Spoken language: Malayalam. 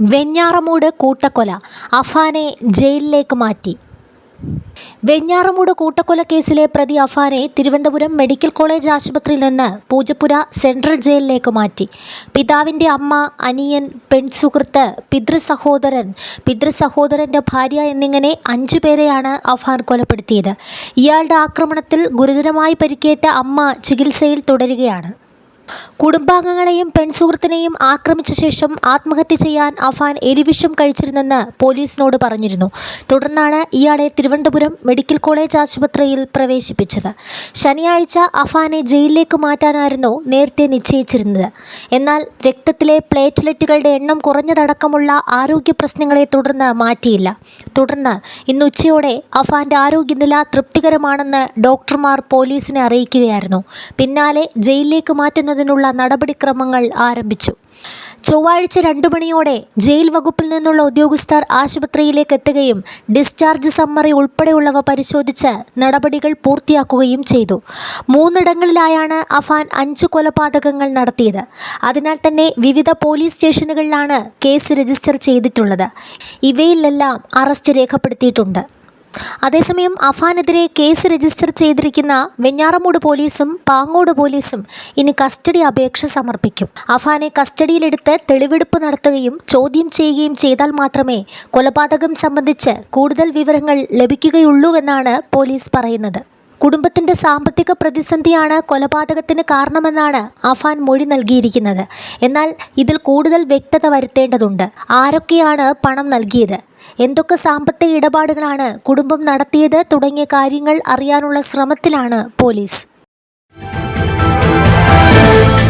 വെഞ്ഞാറമൂട് കൂട്ടക്കൊല. അഫാനെ ജയിലിലേക്ക് മാറ്റി. വെഞ്ഞാറമൂട് കൂട്ടക്കൊല കേസിലെ പ്രതി അഫാനെ തിരുവനന്തപുരം മെഡിക്കൽ കോളേജ് ആശുപത്രിയിൽ നിന്ന് പൂജപ്പുര സെൻട്രൽ ജയിലിലേക്ക് മാറ്റി. പിതാവിന്റെ അമ്മ അനിയൻ പെൺസുഹൃത്ത് പിതൃസഹോദരൻ പിതൃസഹോദരന്റെ ഭാര്യ എന്നിങ്ങനെ അഞ്ചു പേരെയാണ് അഫാൻ കൊലപ്പെടുത്തിയത്. ഇയാളുടെ ആക്രമണത്തിൽ ഗുരുതരമായി പരിക്കേറ്റ അമ്മ ചികിത്സയിൽ തുടരുകയാണ്. കുടുംബാംഗങ്ങളെയും പെൺസുഹൃത്തിനെയും ആക്രമിച്ച ശേഷം ആത്മഹത്യ ചെയ്യാൻ അഫാൻ എരിവിഷം കഴിച്ചിരുന്നെന്ന് പോലീസിനോട് പറഞ്ഞിരുന്നു. തുടർന്നാണ് ഇയാളെ തിരുവനന്തപുരം മെഡിക്കൽ കോളേജ് ആശുപത്രിയിൽ പ്രവേശിപ്പിച്ചത്. ശനിയാഴ്ച അഫാനെ ജയിലിലേക്ക് മാറ്റാനായിരുന്നു നേരത്തെ നിശ്ചയിച്ചിരുന്നത്. എന്നാൽ രക്തത്തിലെ പ്ലേറ്റ്ലെറ്റുകളുടെ എണ്ണം കുറഞ്ഞതടക്കമുള്ള ആരോഗ്യ പ്രശ്നങ്ങളെ തുടർന്ന് മാറ്റിയില്ല. തുടർന്ന് ഇന്ന് ഉച്ചയോടെ അഫാന്റെ ആരോഗ്യനില തൃപ്തികരമാണെന്ന് ഡോക്ടർമാർ പോലീസിനെ അറിയിക്കുകയായിരുന്നു. പിന്നാലെ ജയിലിലേക്ക് മാറ്റുന്നതിനുള്ള നടപടിക്രമങ്ങൾ ആരംഭിച്ചു. ചൊവ്വാഴ്ച രണ്ടു മണിയോടെ ജയിൽ വകുപ്പിൽ നിന്നുള്ള ഉദ്യോഗസ്ഥർ ആശുപത്രിയിലേക്ക് എത്തുകയും ഡിസ്ചാർജ് സമ്മറി ഉൾപ്പെടെയുള്ളവ പരിശോധിച്ച് നടപടികൾ പൂർത്തിയാക്കുകയും ചെയ്തു. മൂന്നിടങ്ങളിലായാണ് അഫാൻ അഞ്ച് കൊലപാതകങ്ങൾ നടത്തിയത്. അതിനാൽ തന്നെ വിവിധ പോലീസ് സ്റ്റേഷനുകളിലാണ് കേസ് രജിസ്റ്റർ ചെയ്തിട്ടുള്ളത്. ഇവയിലെല്ലാം അറസ്റ്റ് രേഖപ്പെടുത്തിയിട്ടുണ്ട്. അതേസമയം അഫാനെതിരെ കേസ് രജിസ്റ്റർ ചെയ്തിരിക്കുന്ന വെഞ്ഞാറമൂട് പോലീസും പാങ്ങോട് പോലീസും ഇനി കസ്റ്റഡി അപേക്ഷ സമർപ്പിക്കും. അഫാനെ കസ്റ്റഡിയിലെടുത്ത് തെളിവെടുപ്പ് നടത്തുകയും ചോദ്യം ചെയ്യുകയും ചെയ്താൽ മാത്രമേ കൊലപാതകം സംബന്ധിച്ച് കൂടുതൽ വിവരങ്ങൾ ലഭിക്കുകയുള്ളൂവെന്നാണ് പോലീസ് പറയുന്നത്. കുടുംബത്തിന്റെ സാമ്പത്തിക പ്രതിസന്ധിയാണ് കൊലപാതകത്തിന് കാരണമെന്നാണ് അഫാൻ മൊഴി നൽകിയിരിക്കുന്നത്. എന്നാൽ ഇതിൽ കൂടുതൽ വ്യക്തത വരുത്തേണ്ടതുണ്ട്. ആരൊക്കെയാണ് പണം നൽകിയത്? എന്തൊക്കെ സാമ്പത്തിക ഇടപാടുകളാണ് കുടുംബം നടത്തിയത് തുടങ്ങിയ കാര്യങ്ങൾ അറിയാനുള്ള ശ്രമത്തിലാണ് പോലീസ്.